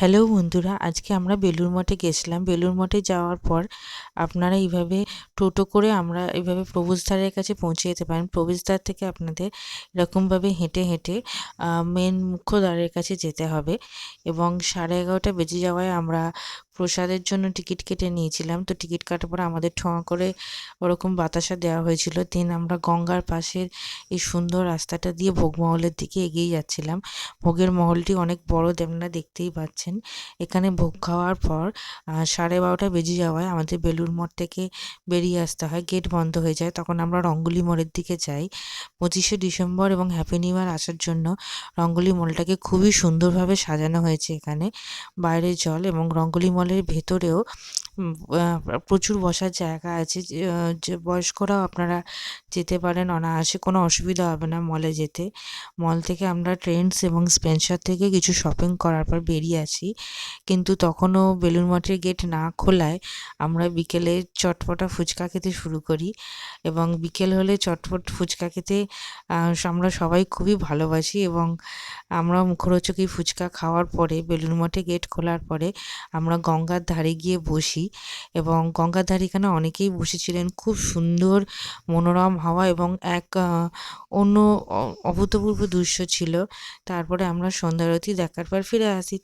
Hello বন্ধুরা, আজকে আমরা বেলুর মঠে গেছিলাম। বেলুর মঠে যাওয়ার পর আপনারা এইভাবে টোটো করে আমরা এইভাবে প্রবেশদ্বারের কাছে পৌঁছে যেতে পারেন। প্রবেশদ্বার থেকে আপনাদের এরকমভাবে হেঁটে হেঁটে মেন মুখ্য দ্বারের কাছে যেতে হবে এবং সাড়ে এগারোটা বেজে যাওয়ায় আমরা প্রসাদের জন্য টিকিট কেটে নিয়েছিলাম। তো টিকিট কাটার পর আমাদের ঠোঁয়া করে ওরকম বাতাসা দেওয়া হয়েছিল। দেন আমরা গঙ্গার পাশের এই সুন্দর রাস্তাটা দিয়ে ভোগমহলের দিকে এগিয়ে যাচ্ছিলাম। ভোগের মহলটি অনেক বড়, আপনারা দেখতেই পাচ্ছেন। এখানে ভোগ খাওয়ার পর সাড়ে বারোটা বেজে যাওয়ায় আমাদের বেলুর মঠ থেকে বেরিয়ে আসতে হয়। গেট বন্ধ হয়ে যায়। তখন আমরা রঙ্গলি মোড়ের দিকে যাই। পঁচিশে ডিসেম্বর এবং হ্যাপি নিউ ইয়ার আসার জন্য রঙ্গলি মলটাকে খুবই সুন্দরভাবে সাজানো হয়েছে এখানে। বাইরে জল এবং রঙ্গলি মলের ভেতরেও প্রচুর বসার জায়গা আছে, যে বয়স্করাও আপনারা যেতে পারেন, অনায়াসে কোনো অসুবিধা হবে না মলে যেতে। মল থেকে আমরা ট্রেন্ডস এবং স্পেন্সার থেকে কিছু শপিং করার পর বেরিয়ে আসি। কিন্তু তখনও বেলুন মঠের গেট না খোলায় আমরা বিকেলে চটপটা ফুচকা খেতে শুরু করি এবং বিকেল হলে চটপট ফুচকা খেতে আমরা সবাই খুবই ভালোবাসি এবং আমরা মুখরোচক এই ফুচকা খাওয়ার পরে বেলুন মঠে গেট খোলার পরে আমরা গঙ্গার ধারে গিয়ে বসি। এবং গঙ্গার এখানে অনেকেই বসেছিলেন খুব সুন্দর মনোরম হাওয়া এবং এক অন্য অভূতপূর্ব দৃশ্য ছিল। তারপরে আমরা সন্ধ্যা আরতি দেখার পর ফিরে আসি।